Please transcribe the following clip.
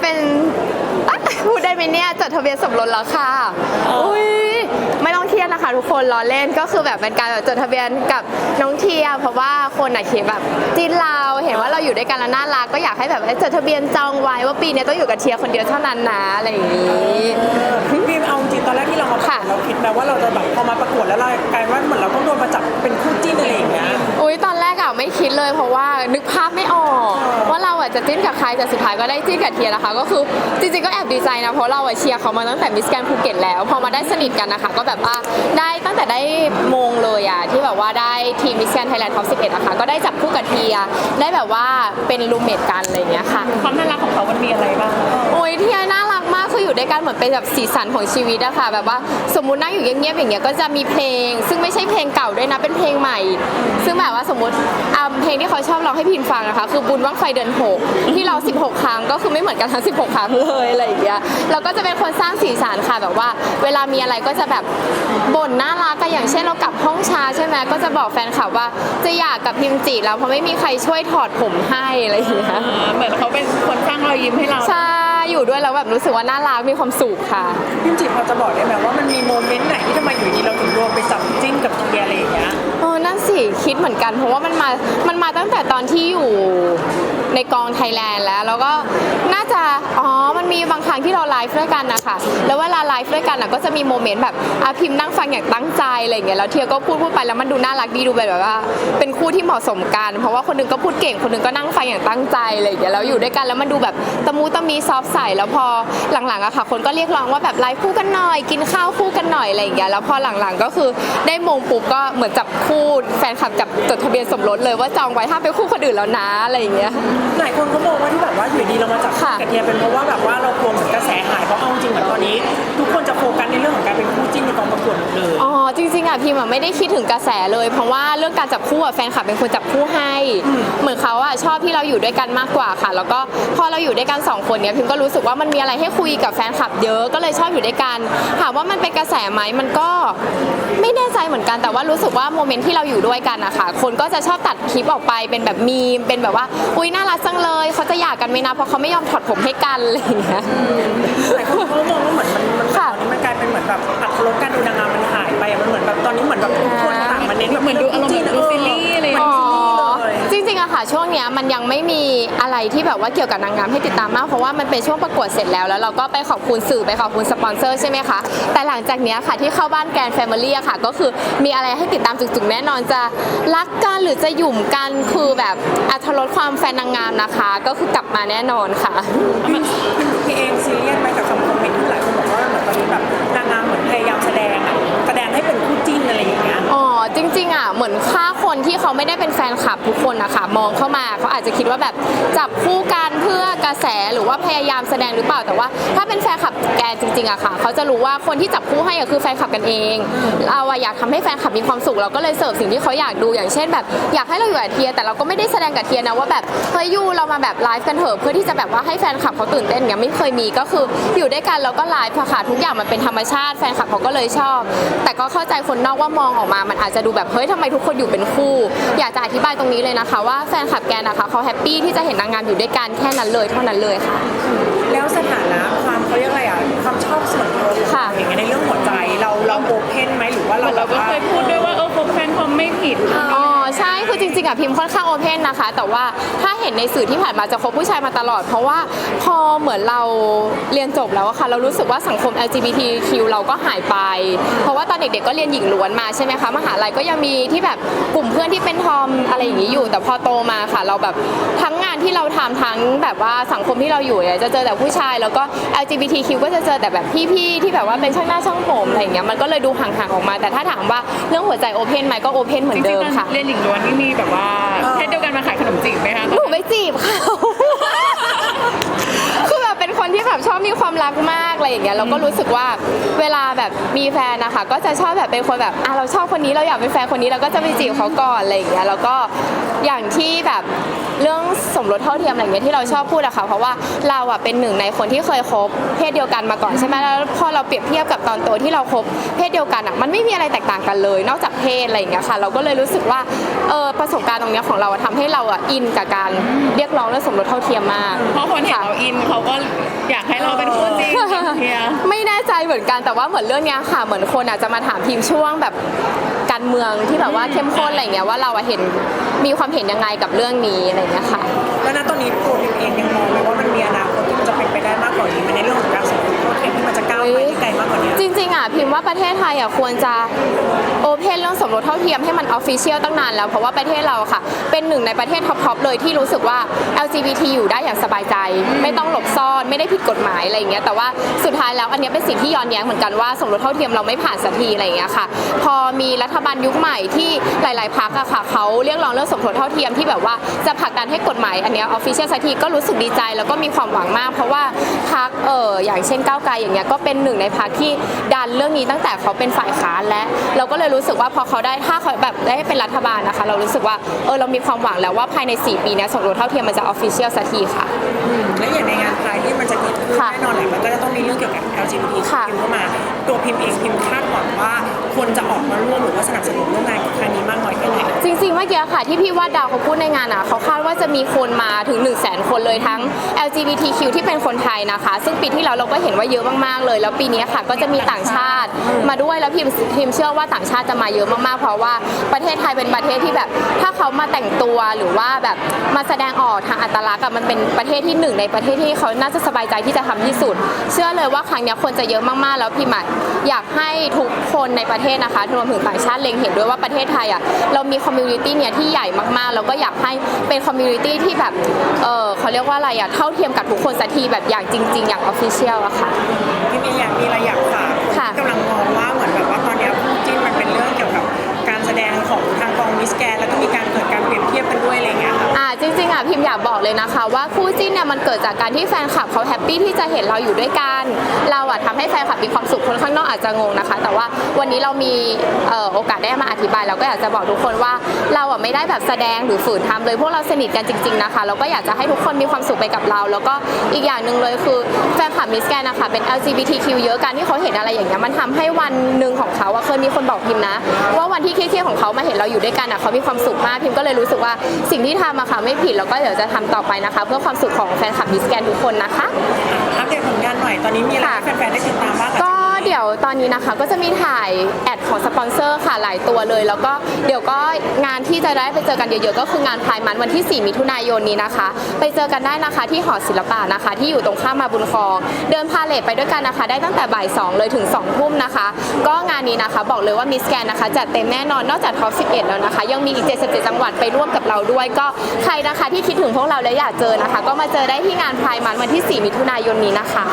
เป็นอะพูดได้ไหมเนี่ยจดทะเบียนสมรสแล้วค่ะอุ้ยไม่ต้องเครียดนะคะทุกคนล้อเล่นก็คือแบบเป็นการแบบจดทะเบียนกับน้องเทียเพราะว่าคนอะคิดแบบจิ้นเราเห็นว่าเราอยู่ด้วยกันแล้วน่ารักก็อยากให้แบบจดทะเบียนจองไว้ว่าปีนี้ต้องอยู่กับเทียคนเดียวเท่านั้นนะอะไรอย่างนี้พิมเอาจริงตอนแรกที่เรามาประกวค่ะดเราคิดไหมว่าเราจะแบบพอมาประกวดแล้วเรากลายว่าเหมือนเราต้องโดนมาจับเป็นคู่จิ้นอะไรอย่างเงี้ย อุ้ยตอนแรกอะไม่คิดเลย เพราะว่านึกภาพไม่ออก ว่าเราอะจะจิ้นกับใครแต่สุดท้ายก็ได้จิ้นกับเทียนะคะ ก็คือจริงๆก็แอบดีใจนะเพราะเราอะเชียร์เขามาตั้งแต่มิสแกนภูเก็ตแล้ว พอมาได้สนิทกันนะคะ ก็แบบว่าได้ตั้งแต่ได้มงเลยอะที่แบบว่าได้ทีมมิสแกนไทยแลนด์ท็อป11อะคะก็ได้จับคู่กับเทียได้แบบว่าเป็นรูมเมทกันอะไรอย่างเงี้ยค่ะ ความน่ารักของเขามันมีอะไรบ้าง โอ้ยเทียน่ารักมา กคืออยู่ด้วยกันเหมือนเป็นแบบสีสันของชีวิตอะค่ะ แบบว่าสมมุตินั่งอยู่เงียบๆอย่างเงี้ยก็จะมีเพลง ซึ่งไม่ใช่เพลงเก่าด้วยนะเป็นเพลงใหม่ ซึ่งแบบว่าสมมติอ่าเพลงที่เขาชอบร้องให้พินฟังนะคะ คือบุญว่างไฟเดือนหกที่เรา 16 ครั้งก็คือไม่เหมือนกันทั้ง 16 ครั้งเลยอะไรอย่างเงี้ยเราก็จะเป็นคนสร้างสีสันค่ะแบบว่า เวลามีอะไรก็จะแบบบ่นน่ารักกันอย่างเช่นเรากลับห้องช้าใช่ไหมก็จะบอกแฟนคลับว่าจะอยากกับพิมจิแล้วเพราะไม่มีใครช่วยถอดผมให้อะไรอย่างเงี้ย เหมือนเขาเป็นคนสร้างรอยยิ้มให้เรา ใช่ อยู่ด้วยแล้วแบบรู้สึกว่าน่ารักมีความสุขค่ะพิมจิพอจะบอกได้ไหมว่ามันมีโมเมนต์ไหนที่ทำไมอยู่ดีเราถึงโดนไปจับจิ้นกับเทียอะไรอย่างเงี้ยเออนั่นสิคิดเหมือนกัน เพราะว่ามันมา มันมาตั้งแต่ตอนที่อยู่ในกองไทยแลนด์แล้ว แล้วก็น่า จะ อ๋อ มันมีบางครั้งที่เราไลฟ์ด้วยกันนะคะแล้วเวลาไลฟ์ด้วยกันนะก็จะมีโมเมนต์แบบอาพิมพ์นั่งฟังอย่างตั้งใจอะไรอย่างเงี้ย แล้วเทียก็พูดพูดไปแล้วมันดูน่ารักดีดูแบบว่า เป็นคู่ที่เหมาะสมกัน เพราะว่าคนหนึงก็พูดเก่ง คนหนึงก็นั่งฟังอย่างตั้งใจอะไรอย่างเงี้ย แล้วอยู่ด้วยกันแล้วมันดูแบบตะมูตะมีซอฟใส แล้วพอหลังๆอะค่ะ คนก็เรียกร้องว่าแบบไลฟ์คู่กันหน่อย กินข้าวคู่กันหน่อยอะไรอย่างเงี้ย แล้วพอหลังๆก็คือได้มงปุ๊บก็เหมือนจับคู่แฟนคลับจับจดทะเบียนสมรสเลยว่าจองไว้ถ้าเป็นคู่คนอื่นแล้วนะอะไรอย่างเงี้ย หลายคนก็มองว่าที่แบบว่าอยู่ดีเรามาจับค่ะกับเทียเป็นเพราะว่า อจริงๆอะพิมอะไม่ได้คิดถึงกระแสเลย เพราะว่าเรื่องการจับคู่อะแฟนคลับเป็นคนจับคู่ให้ เหมือนเขาอะชอบที่เราอยู่ด้วยกันมากกว่าค่ะ แล้วก็พอเราอยู่ด้วยกันสองคนเนี้ยพิมก็รู้สึกว่ามันมีอะไรให้คุยกับแฟนคลับเยอะก็เลยชอบอยู่ด้วยกันถามว่ามันเป็นกระแสไหมมันก็ไม่แน่ใจเหมือนกันแต่ว่ารู้สึกว่าโมเมนต์ที่เราอยู่ด้วยกันนะคะคนก็จะชอบตัดคลิปออกไปเป็นแบบมีมเป็นแบบว่าอุ้ยน่ารักจังเลยเขาจะหย่ากันไหมนะเพราะเขาไม่ยอมถอดผมให้กันอะไรอย่างเงี้ยหลายคนเขามองว่าเหมือนมันมันค่ะตอนนี้มันกลายเป็นเหมือนแบบอัตรสการดูนางงามมันหายไปอะ มันเหมือนแบบตอนนี้เหมือนแบบทุกคนต่างมาเน้นแบบเหมือนดูอารมณ์เหมือนดูซีรีส์อะไรอย่างอ๋เงี้ยอเลยจริงๆอะค่ะ ช่วงเนี้ยมันยังไม่มีอะไรที่แบบว่าเกี่ยวกับนางงามให้ติดตามมาก เพราะว่ามันเป็นช่วงประกวดเสร็จแล้ว แล้วเราก็ไปขอบคุณสื่อไปขอบคุณสปอนเซอร์ใช่ไหมคะ แต่หลังจากเนี้ยค่ะที่เข้าบ้านแกรนแฟมิลี่อะค่ะ ก็คือมีอะไรให้ติดตามจุกๆแน่นอนจะรักกันหรือจะหยุ่มกันคือแบบอัธรสความแฟนนางงามนะคะ ก็คือกลับมาแน่นอนค่ะ เขาไม่ได้เป็นแฟนคลับทุกคนนะคะมองเข้ามาเขาอาจจะคิดว่าแบบจับคู่กันเพื่อกระแสหรือว่าพยายามแสดงหรือเปล่าแต่ว่า ถ้าเป็นแฟนคลับแกจริงๆอะค่ะเขาจะรู้ว่าคนที่จับคู่ให้คือแฟนคลับกันเอง เราอะอยากทำให้แฟนคลับมีความสุขเราก็เลยเสิร์ฟสิ่งที่เขาอยากดูอย่างเช่น แบบอยากให้เราอยู่กับเทียแต่เราก็ไม่ได้แสดงกับเทียนะว่าแบบเฮ้ยยูเรามาแบบไลฟ์กันเถอะเพื่อที่จะแบบว่าให้แฟนคลับเขาตื่นเต้นอย่างเงี้ยไม่เคยมีก็คืออยู่ด้วยกันแล้วก็ไลฟ์ค่ะทุกอย่างมันเป็นธรรมชาติแฟนคลับเขาก็เลยชอบ แต่ก็เข้าใจคนนอกว่ามองออกมา มันอาจจะดูแบบเฮ้ยทำไมทุกคนอยู่เป็นคู่อยากจะอธิบายตรงนี้เลยนะคะ ว่าแฟนคลับแกนนะคะเขาแฮปปี้ที่จะเห็นนางงามอยู่ด้วยกันแค่นั้นเลยเท่านั้นเลยค่ะแล้วส อะพิมพ์ค่อนข้างโอเพนนะคะ แต่ว่าถ้าเห็นในสื่อที่ผ่านมาจะคบผู้ชายมาตลอด เพราะว่าพอเหมือนเราเรียนจบแล้วอะค่ะ เรารู้สึกว่าสังคม LGBTQ เราก็หายไป เพราะว่าตอนเด็กๆก็เรียนหญิงล้วนมาใช่ไหมคะมหาลัยก็ยังมีที่แบบกลุ่มเพื่อนที่เป็นทอมอะไรอย่างนี้อยู่ แต่พอโตมาค่ะ เราแบบทั้งงานที่เราทำทั้งแบบว่าสังคมที่เราอยู่เนี่ยจะเจอแต่ผู้ชาย แล้วก็ LGBTQ ก็จะเจอแต่แบบพี่ๆที่แบบว่าเป็นช่างหน้าช่างผมอะไรอย่างเงี้ยมันก็เลยดูห่างๆออกมา แต่ถ้าถามว่าเรื่องหัวใจโอเพนไหมก็โอเพนเหมือนเดิมค่ะเรียนหญิงล้วนนี่มีแบบว่าเออเพศเดียวกันมาขายขนมจีบไหมคะหนูไปจีบเขา คือแบบเป็นคนที่แบบชอบมีความรักมากอะไรอย่างเงี้ยเราก็รู้สึกว่าเวลาแบบมีแฟนนะคะ ก็จะชอบแบบเป็นคนแบบอะเราชอบคนนี้เราอยากเป็นแฟนคนนี้เราก็จะไปจีบเขาก่อนอะไรอย่างเงี้ยแล้วก็ อย่างที่แบบเรื่องสมรสเท่าเทียมอะไรอย่างเงี้ยที่เราชอบพูดอะค่ะเพราะว่าเราอะเป็นหนึ่งในคนที่เคยคบเพศเดียวกันมาก่อนใช่ไหมแล้วพอเราเปรียบเทียบกับตอนโตที่เราคบเพศเดียวกันอะมันไม่มีอะไรแตกต่างกันเลย นอกจากเพศอะไรอย่างเงี้ยค่ะ เราก็เลยรู้สึกว่าเออประสบการณ์ตรงเนี้ยของเราอะทำให้เราอะอินกับการเรียกร้องเรื่องสมรสเท่าเทียมมากเพราะคนเห็นเราอินเขาก็อยากให้เราเป็นคู่จริงเฮียไม่แน่ใจเหมือนกันแต่ว่าเหมือนเรื่องเนี้ยค่ะ เหมือนคนอาจจะมาถามพิมพ์ช่วงแบบ การเมืองที่แบบว่าเข้มข้นอะไรเงี้ยว่าเราอะเห็นมีความเห็นยังไงกับเรื่องนี้อะไรเงี้ยค่ะ แล้วณตอนนี้ตัวพิมเองยังมองไหมว่ามันมีอนาคตที่มันจะเป็นไปได้มากกว่านี้ไหมใน อะพิมพ์ว่าประเทศไทยอะควรจะโอเพนเรื่องสมรสเท่าเทียมให้มันออฟฟิเชียลตั้งนานแล้ว เพราะว่าประเทศเราค่ะ เป็นหนึ่งในประเทศท็อปๆเลยที่รู้สึกว่า LGBT อยู่ได้อย่างสบายใจ ไม่ต้องหลบซ่อนไม่ได้ผิดกฎหมายอะไรอย่างเงี้ยแต่ว่าสุดท้ายแล้วอันนี้เป็นสิ่งที่ย้อนแย้งเหมือนกันว่าสมรสเท่าเทียมเราไม่ผ่านสักทีอะไรอย่างเงี้ยค่ะ พอมีรัฐบาลยุคใหม่ที่หลาย ๆพรรคอะค่ะเขาเรียกร้องเรื่องสมรสเท่าเทียมที่แบบว่าจะผลักดันให้กฎหมายอันนี้ออฟฟิเชียลสักทีก็รู้สึกดีใจแล้วก็มีความหวังมาก เพราะว่าพรรคเอออย่างเช่นก้าวไกลอย่างเงี้ยก็เป็นหนึ่งในพรรคที่ดันเรื่องนี้ตั้งแต่เขาเป็นฝ่ายค้านและ เราก็เลยรู้สึกว่าพอเขาได้ถ้าเขาแบบได้เป็นรัฐบาลนะคะ เรารู้สึกว่าเออเรามีความหวังแล้วว่าภายใน 4 ปีเนี้ยสมรสเท่าเทียมมันจะออฟฟิเชียลสักทีค่ะและอย่างในงานไทยที่มันจะเกิดขึ้นค่ะแน่นอนแหละมันก็จะต้องมีเรื่องเกี่ยวกับ LGBT ค่ะ พิมพ์เข้ามา ตัวพิมพ์เองพิมพ์คาดหวังว่า คนจะออกมาร่วมหรือว่าสนับสนุนร่วมงานกับครั้งนี้มากน้อยแค่ไหนจริงๆเมื่อกี้ค่ะที่พี่วาดดาวเขาพูดในงานอะเขาคาดว่าจะมีคนมาถึง 1 0 0 0 0แสนคนเลยทั้ง LGBTQ ที่เป็นคนไทยนะคะ ซึ่งปีที่แล้วเราก็เห็นว่าเยอะมากๆเลย แล้วปีนี้ค่ะก็จะมีต่างชาติมาด้วยแล้วพิมพิมเชื่อว่าต่างชาติจะมาเยอะมากๆ เพราะว่าประเทศไทยเป็นประเทศที่แบบ ถ้าเขามาแต่งตัวหรือว่าแบบมาแสดงออกทางอัตลักษณ์อะมันเป็นประเทศที่หนึ่งในประเทศที่เขาน่าจะสบายใจที่จะทำที่สุด เชื่อเลยว่าครั้งนี้คนจะเยอะมากๆ แล้วพิมอะอยากให้ทุกคนในประเทศนะคะรวมถึงต่างชาติเล็งเห็นด้วยว่าประเทศไทยอะเรามีคอมมูนิตี้เนี่ยที่ใหญ่มากๆ แล้วก็อยากให้เป็นคอมมูนิตี้ที่แบบเออเขาเรียกว่าอะไรอะเท่าเทียมกับทุกคนสักทีแบบอย่างจริง ๆ อย่างออฟฟิเชียลอะค่ะพิมพ์เองอยากมีอะไรอยากฝ มิสแกนแล้วก็มีการเกิดการเปรียบเทียบกันด้วยอะไรเงี้ยค่ะอ่าจริงๆอะพิมอยากบอกเลยนะคะ ว่าคู่จิ้นเนี่ยมันเกิดจากการที่แฟนคลับเขาแฮปปี้ที่จะเห็นเราอยู่ด้วยกัน เราอะทำให้แฟนคลับมีความสุขคนข้างนอกอาจจะงงนะคะ แต่ว่าวันนี้เรามีเอ่อโอกาสได้มาอธิบายเราก็อยากจะบอกทุกคนว่าเราอะไม่ได้แบบแสดงหรือฝืนทำเลย พวกเราสนิทกันจริง ๆนะคะเราก็อยากจะให้ทุกคนมีความสุขไปกับเรา แล้วก็อีกอย่างหนึ่งเลยคือแฟนคลับมิสแกนนะคะเป็น LGBTQ เยอะการที่เขาเห็นอะไรอย่างเงี้ยมันทำให้วันหนึ่งของเขาอะเคยมีคนบอกพิมนะ ว่าวันที่เครียดๆของเขามาเห็นเราอยู่ด้วยกันอะเขามีความสุขมากพิมก็เลยรู้สึกว่าสิ่งที่ทำอะค่ะไม่ผิดแล้วก็เดี๋ยวจะทำต่อไปนะคะ เพื่อความสุขของแฟนคลับมิสแกนทุกคนนะคะอัปเดตผลงานหน่อยตอนนี้มีอะไรให้แฟนๆได้ติดตามบ้างก็ ดี๋ยวตอนนี้นะคะก็จะมีถ่ายแอดของสปอนเซอร์ค่ะหลายตัวเลย แล้วก็เดี๋ยวก็งานที่จะได้ไปเจอกันเยอะๆ ก็คืองานพายมันวันที่ 4 มิถุนายนนี้นะคะ ไปเจอกันได้นะคะที่หอศิลปะนะคะ ที่อยู่ตรงข้ามมาบุญครองเดินพาเลทไปด้วยกันนะคะ ได้ตั้งแต่บ่าย2เลยถึง2ทุ่มนะคะ ก็งานนี้นะคะบอกเลยว่ามิสแกนนะคะจัดเต็มแน่นอนนอกจากท็อป 11 แล้วนะคะ ยังมีอีก 77 จังหวัดไปร่วมกับเราด้วย ก็ใครนะคะที่คิดถึงพวกเราและอยากเจอนะคะ ก็มาเจอได้ที่งานพายมันวันที่ 4 มิถุนายนนี้นะคะ